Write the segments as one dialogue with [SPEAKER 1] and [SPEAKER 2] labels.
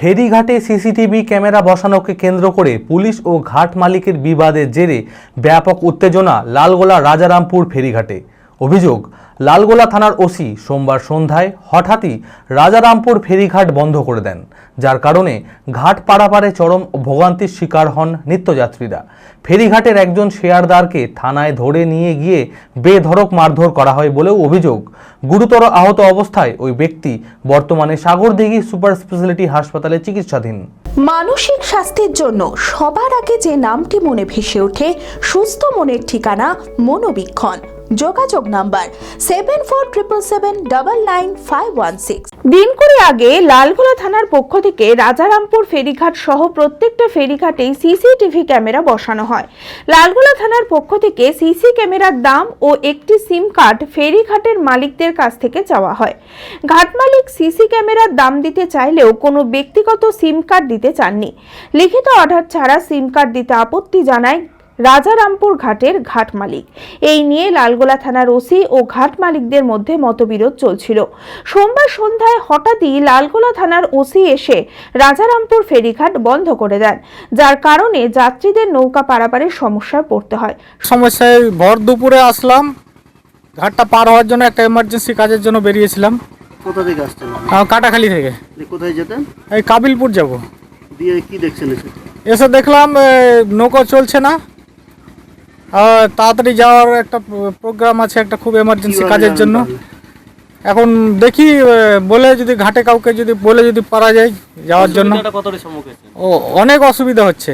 [SPEAKER 1] ফেরিঘাটে CCTV camera বসানোকে কেন্দ্র করে police ও ঘাট মালিকের বিবাদের জেরে ব্যাপক উত্তেজনা লালগোলা রাজারামপুর ফেরিঘাটে। অভিযোগ, লালগোলা থানার ওসি সোমবার সন্ধ্যায় হঠাৎই রাজারামপুর ফেরিঘাট বন্ধ করে দেন, যার কারণে ঘাট পাড়াপাড়ে চরম ভোগান্তির শিকার হন নিত্যযাত্রীরা। ফেরিঘাটের একজন শেয়ারদারকে থানায় ধরে নিয়ে গিয়ে বেধড়ক মারধর করা হয় বলেও অভিযোগ। গুরুতর আহত অবস্থায় ওই ব্যক্তি বর্তমানে সাগরদিঘি সুপার স্পেশালিটি হাসপাতালে চিকিৎসাধীন।
[SPEAKER 2] মানসিক স্বাস্থ্যের জন্য সবার আগে যে নামটি মনে ভেসে ওঠে, সুস্থ মনের ঠিকানা মনোবীক্ষণ। যোগাযোগ number seven four triple seven double nine five one six দিন করে আগে লালগোলা থানার পক্ষ থেকে রাজারামপুর ফেরিঘাট সহ প্রত্যেকটা ফেরিঘাটেই সিসিটিভি ক্যামেরা বসানো হয়। লালগোলা থানার পক্ষ থেকে সিসি ক্যামেরার দাম ও একটি সিম কার্ড ফেরিঘাটের মালিকদের কাছ থেকে চাওয়া হয়। ঘাট মালিক সিসি ক্যামেরার দাম দিতে চাইলেও কোনো ব্যক্তিগত সিম কার্ড দিতে চাননি। লিখিত অর্ডার ছাড়া সিম কার্ড দিতে আপত্তি জানায় রাজারামপুর ঘাটের ঘাট মালিক। এই নিয়ে লালগোলা থানার ওসি ও ঘাট মালিকদের মধ্যে মতবিরোধ চলছিল। সোমবার সন্ধ্যায় হঠাৎই লালগোলা থানার ওসি এসে রাজারামপুর ফেরিঘাট বন্ধ করে দেন যার কারণে যাত্রীদের নৌকা পারাপারের সমস্যায় পড়তে হয়।
[SPEAKER 3] সমস্যায় ভর দুপুরে আসলাম ঘাটটা পার হওয়ার জন্য একটা এমার্জেন্সি কাজের জন্য বেরিয়েছিলাম।
[SPEAKER 4] কোথা থেকে আসছেন?
[SPEAKER 3] আহ, কাটাখালি থেকে।
[SPEAKER 4] কোথায় যেতেন?
[SPEAKER 3] এই কাবিলপুর যাব।
[SPEAKER 4] দিয়ে কি দেখছেন এসে?
[SPEAKER 3] এসে দেখলাম এ, নৌকা চলছে না। তাড়াতাড়ি যাওয়ার একটা প্রোগ্রাম আছে একটা খুব এমার্জেন্সি কাজের জন্য। এখন দেখি বলে যদি ঘাটে কাউকে যদি বলে যদি পারা যায় যাওয়ার জন্য। ও অনেক অসুবিধা হচ্ছে।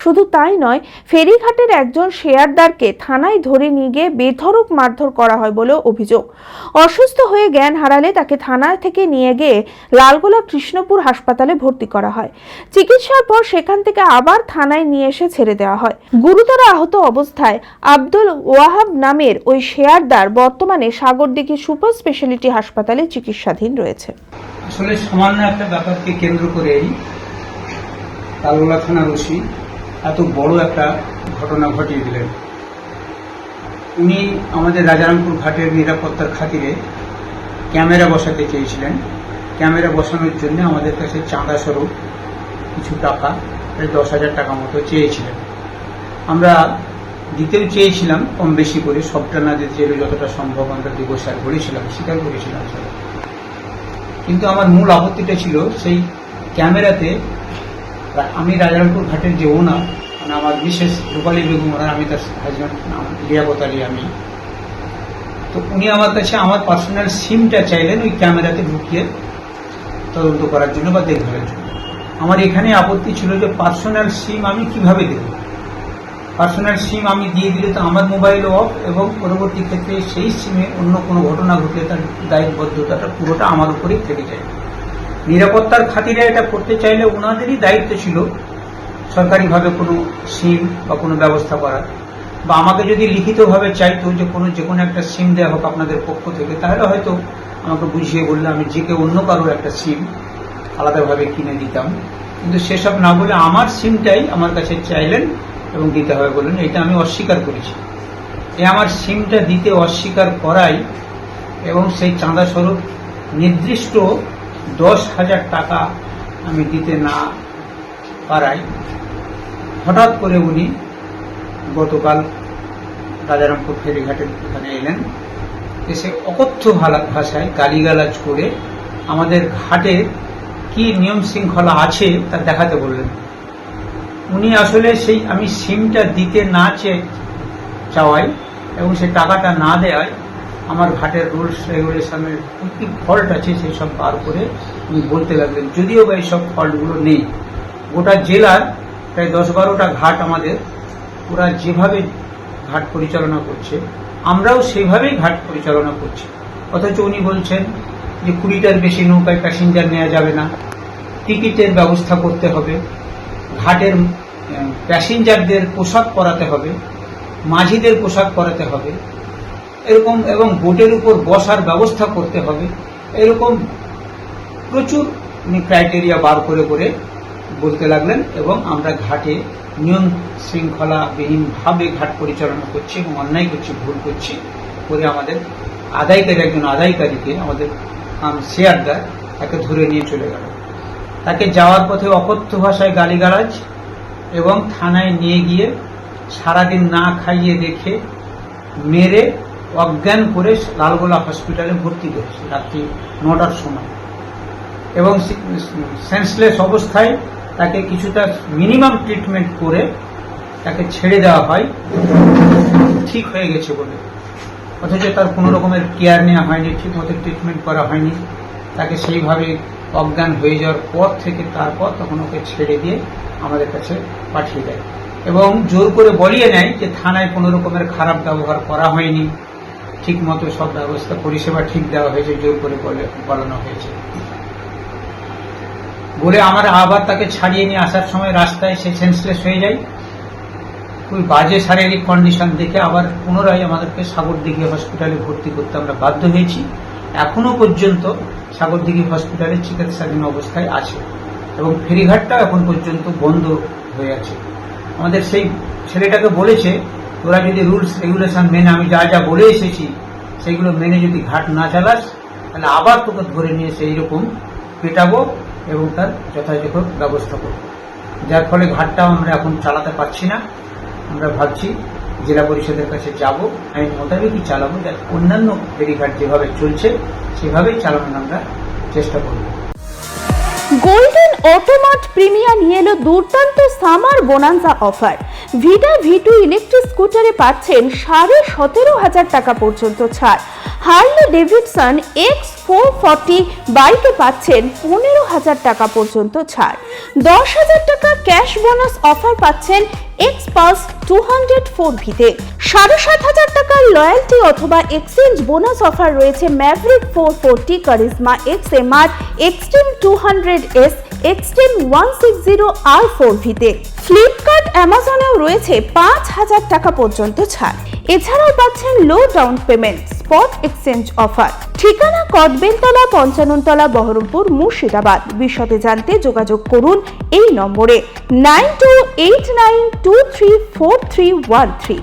[SPEAKER 2] শুধু তাই নয়, ফেরিঘাটের একজন শেয়ারদারকে থানায় ধরে নিয়ে গিয়ে বেধড়ক মারধর করা হয় বলেও অভিযোগ। অসুস্থ হয়ে জ্ঞান হারালে তাকে থানায় থেকে নিয়ে গিয়ে লালগোলা কৃষ্ণপুর হাসপাতালে ভর্তি করা হয়। চিকিৎসার পর সেখান থেকে আবার থানায় নিয়ে এসে ছেড়ে দেওয়া হয়। গুরুতর আহত অবস্থায় আব্দুল ওয়াহাব নামের ওই শেয়ারদার বর্তমানে সাগরদিঘি সুপার স্পেশালিটি হাসপাতালে চিকিৎসাধীন রয়েছে।
[SPEAKER 5] আসলে সামান্য একটা ব্যাপারকে কেন্দ্র করেই তালগোলা থানার ওসি এত বড় একটা ঘটনা ঘটিয়ে দিলেন। উনি আমাদের রাজারামপুর ঘাটের নিরাপত্তার খাতিরে ক্যামেরা বসাতে চেয়েছিলেন। ক্যামেরা বসানোর জন্য আমাদের কাছে চাঁদা স্বরূপ কিছু টাকা, প্রায় দশ হাজার টাকা মতো চেয়েছিলেন। আমরা দিতেও চেয়েছিলাম কম বেশি করে, সবটা না দিতে চাইলে যতটা সম্ভব আমরা দিব স্যার বলেছিলাম স্বীকার করেছিলাম কিন্তু আমার মূল আপত্তিটা ছিল, সেই ক্যামেরাতে আমি রাজারামপুর ঘাটের যে ওনার মানে আমার বিশেষ রূপালী বেগম ওনার আমি তার হাজব্যান্ড নাম লিয়াকত আলী আমি। তো উনি আমার কাছে আমার পার্সোনাল সিমটা চাইলেন ওই ক্যামেরাতে ঢুকিয়ে তদন্ত করার জন্য বা দেখভালের জন্য। আমার এখানে আপত্তি ছিল যে পার্সোনাল সিম আমি কীভাবে দেব? পার্সোনাল সিম আমি দিয়ে দিলে তো আমার মোবাইল অফ এবং পরবর্তী ক্ষেত্রে সেই সিমে অন্য কোনো ঘটনা ঘটলে তার দায়বদ্ধতাটা পুরোটা আমার উপরেই থেকে যায়। নিরাপত্তার খাতিরে এটা করতে চাইলে ওনাদেরই দায়িত্ব ছিল সরকারিভাবে কোনো সিম বা কোনো ব্যবস্থা করার বা আমাকে যদি লিখিতভাবে চাইতো যে কোনো যে কোনো একটা সিম দেওয়া হোক আপনাদের পক্ষ থেকে, তাহলে হয়তো আমাকে বুঝিয়ে বললে আমি যে কেউ অন্য কারোর একটা সিম আলাদাভাবে কিনে দিতাম। কিন্তু সেসব না বলে আমার সিমটাই আমার কাছে চাইলেন এবং দিতে হবে বললেন, এটা আমি অস্বীকার করেছি। এ আমার সিমটা দিতে অস্বীকার করাই এবং সেই চাঁদা স্বরূপ নির্দিষ্ট দশ হাজার টাকা আমি দিতে না পারাই হঠাৎ করে উনি গতকাল রাজারামপুর ফেরিঘাটের ওখানে এলেন। এসে অকথ্য ভালা- ভাষায় গালিগালাজ করে আমাদের ঘাটে কি নিয়ম শৃঙ্খলা আছে তা দেখাতে বললেন। উনি আসলে সেই আমি সিমটা দিতে না চেয়ে চাওয়াই এবং সে টাকাটা না দেওয়ায় আমার ঘাটের রুলস রেগুলেশনের কি কি ফল্ট আছে সেই সব বার করে উনি বলতে লাগলেন, যদিও বা এইসব ফল্টগুলো নেই। গোটা জেলার প্রায় দশ বারোটা ঘাট আমাদের ওরা যেভাবে ঘাট পরিচালনা করছে, আমরাও সেইভাবেই ঘাট পরিচালনা করছি। অথচ উনি বলছেন যে কুড়িটার বেশি নৌকায় প্যাসেঞ্জার নেওয়া যাবে না, টিকিটের ব্যবস্থা করতে হবে, ঘাটের প্যাসেঞ্জারদের পোশাক পরাতে হবে, মাঝিদের পোশাক পরাতে হবে এরকম এবং বোটের উপর বসার ব্যবস্থা করতে হবে। এরকম প্রচুর উনি ক্রাইটেরিয়া বার করে করে বলতে লাগলেন এবং আমরা ঘাটে নিয়ম শৃঙ্খলাবিহীনভাবে ঘাট পরিচালনা করছি এবং অন্যায় করছি, ভুল করছি করে আমাদের আদায়কারী একজন আদায়কারীকে, আমাদের শেয়ারদার, তাকে ধরে নিয়ে চলে গেল। তাকে যাওয়ার পথে অকথ্য ভাষায় গালিগালাজ এবং থানায় নিয়ে গিয়ে সারাদিন না খাইয়ে দেখে, মেরে অজ্ঞান করে লালগোলা হসপিটালে ভর্তি করেছে রাত্রি নটার সময়। এবং সেন্সলেস অবস্থায় তাকে কিছুটা মিনিমাম ট্রিটমেন্ট করে তাকে ছেড়ে দেওয়া হয়। ঠিক হয়ে গেছে বলে। অথচ তার কোনো রকমের কেয়ার নেওয়া হয়নি ঠিক মতো ট্রিটমেন্ট করা হয়নি। তাকে সেইভাবে অজ্ঞান হয়ে যাওয়ার পর থেকে তারপর তখন ওকে ছেড়ে দিয়ে আমাদের কাছে পাঠিয়ে দেয়। এবং জোর করে বলিয়ে নেয় যে থানায় কোনো রকমের খারাপ ব্যবহার করা হয়নি। ঠিক মতো সব ব্যবস্থা, পরিষেবা ঠিক দেওয়া হয়েছে, জোর করে বলে, বলানো হয়েছে। বলে আমার আবার তাকে ছাড়িয়ে নিয়ে আসার সময় রাস্তায় সে সেন্সলেস হয়ে যায়। খুবই বাজে শারীরিক কন্ডিশন দেখে আবার পুনরায় আমাদেরকে সাগরদিঘি হসপিটালে ভর্তি করতে আমরা বাধ্য হয়েছি। এখনও পর্যন্ত সাগরদিঘি হসপিটালে চিকিৎসাধীন অবস্থায় আছে এবং ফেরিঘাটটা এখন পর্যন্ত বন্ধ হয়ে আছে। আমাদের সেই ছেলেটাকে বলেছে তোরা যদি রুলস, রেগুলেশন মেনে আমি যা যা বলে এসেছি সেইগুলো মেনে যদি ঘাট না চালাস, তাহলে আবার তোকে ধরে নিয়ে সেই রকম পেটাবো এবং তার যথাযথ ব্যবস্থা করব। যার ফলে ঘাটটাও আমরা এখন চালাতে পারছি না। আমরা ভাবছি জেলা পরিষদের কাছে যাব আইন মোতাবেকই চালাবো, যাতে অন্যান্য ফেরিঘাট যেভাবে চলছে, সেভাবেই চালানোর আমরা চেষ্টা করব।
[SPEAKER 2] গোল্ডেন অটোমার্ট প্রিমিয়া নিয়ে এলো দুর্দান্ত summer bonanza offer. Vida V two electric স্কুটারে পাচ্ছেন সাড়ে সতেরো হাজার টাকা পর্যন্ত ছাড়। Harley Davidson X four forty বাইকে পাচ্ছেন পনেরো হাজার টাকা পর্যন্ত ছাড়। দশ হাজার টাকা ক্যাশ বোনাস অফার পাচ্ছেন X pulse two hundred four ভিতে সাড়ে সাত হাজার টাকার লয়্যালটি অথবা এক্সচেঞ্জ বোনাস অফার রয়েছে Mavrick four forty Karizma X M R Xtreme two hundred S Xtreme one six zero R four ভিতে ফ্লিপকার্ট অ্যামাজনেও রয়েছে পাঁচ হাজার টাকা পর্যন্ত ছাড়। এছাড়াও পাচ্ছেন low down payment spot exchange offer ঠিকানা কদবেলতলা, পঞ্চাননতলা, বহরমপুর, মুর্শিদাবাদ। বিশদে জানতে যোগাযোগ করুন এই নম্বরে। Nine two eight nine two three four three one three